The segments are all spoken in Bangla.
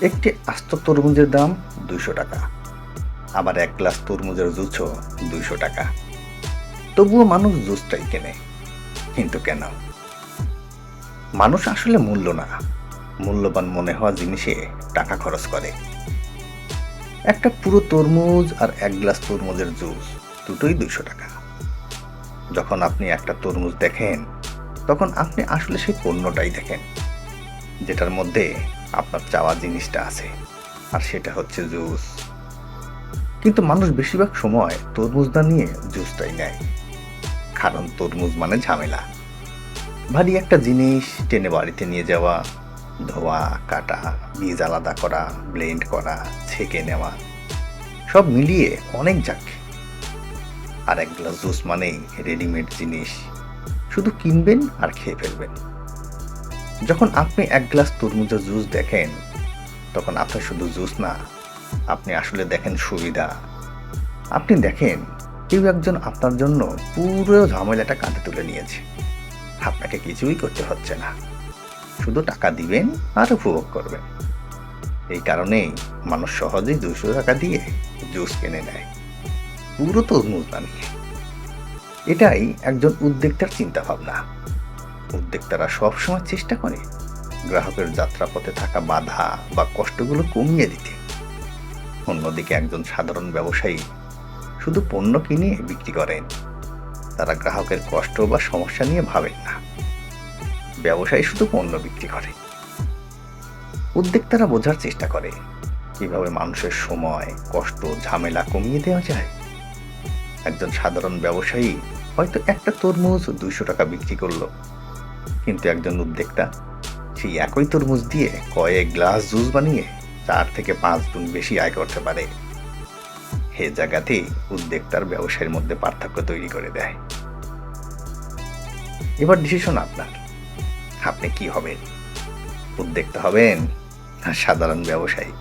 একটি আস্ত তরমুজের দাম দুইশো টাকা, আবার এক গ্লাস তরমুজের জুসও দুইশো টাকা। তবুও মানুষ জুসটাই কেনে, কিন্তু কেন? মানুষ আসলে মূল্য না, মূল্যবান মনে হওয়া জিনিসে টাকা খরচ করে। একটা পুরো তরমুজ আর এক গ্লাস তরমুজের জুস দুটোই দুইশো টাকা। যখন আপনি একটা তরমুজ দেখেন, তখন আপনি আসলে সেই পণ্যটাই দেখেন, যেটার মধ্যে আপনার চাওয়া জিনিসটা আছে, আর সেটা হচ্ছে জুস। কিন্তু মানুষ বেশিরভাগ সময় তরমুজটা নিয়ে জুসটাই নেয়, কারণ তরমুজ মানে ঝামেলা। ভারী একটা জিনিস টেনে বাড়িতে নিয়ে যাওয়া, ধোয়া, কাটা, বীজ আলাদা করা, ব্লেন্ড করা, ছেঁকে নেওয়া, সব মিলিয়ে অনেক যাক। আর এক গ্লাস জুস মানেই রেডিমেড জিনিস, শুধু কিনবেন আর খেয়ে ফেলবেন। যখন আপনি এক গ্লাস তরমুজের জুস দেখেন, তখন আপনি শুধু জুস না, আপনি আসলে দেখেন সুবিধা। আপনি দেখেন, কেউ একজন আপনার জন্য পুরো ঝামেলাটা কাঁধে তুলে নিয়েছে। আপনাকে কিছুই করতে হচ্ছে না। শুধু টাকা দিবেন আর উপভোগ করবেন। এই কারণেই মানুষ সহজেই দুশো টাকা দিয়ে জুস কিনে নেয়। পুরো তরমুজ না নিয়ে এটাই একজন উদ্যোক্তার চিন্তা ভাবনা উদ্যোক্তারা সবসময় চেষ্টা করে গ্রাহকের যাত্রাপথে থাকা বাধা বা কষ্টগুলো কমিয়ে দিতে। অন্যদিকে একজন সাধারণ ব্যবসায়ী শুধু পণ্য কিনে বিক্রি করেন, তারা গ্রাহকের কষ্ট বা সমস্যা নিয়ে ভাবেন না। ব্যবসায়ী শুধু পণ্য বিক্রি করে। উদ্যোক্তারা বোঝার চেষ্টা করে কীভাবে মানুষের সময়, কষ্ট, ঝামেলা কমিয়ে দেওয়া যায়। একজন সাধারণ ব্যবসায়ী হয়তো একটা তরমুজ দুইশো টাকা বিক্রি করল কিন্তু একজন উদ্যোক্তা সেই একই তরমুজ দিয়ে কয়েক গ্লাস জুস বানিয়ে চার থেকে পাঁচ গুণ বেশি আয় করতে পারে। হে জায়গাতেই উদ্যোক্তার ব্যবসায়ের মধ্যে পার্থক্য তৈরি করে দেয়। এবার ডিসিশন আপনার। আপনি কি হবেন? উদ্যোক্তা হবেন না সাধারণ ব্যবসায়ী?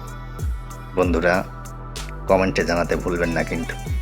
বন্ধুরা, কমেন্টে জানাতে ভুলবেন না কিন্তু।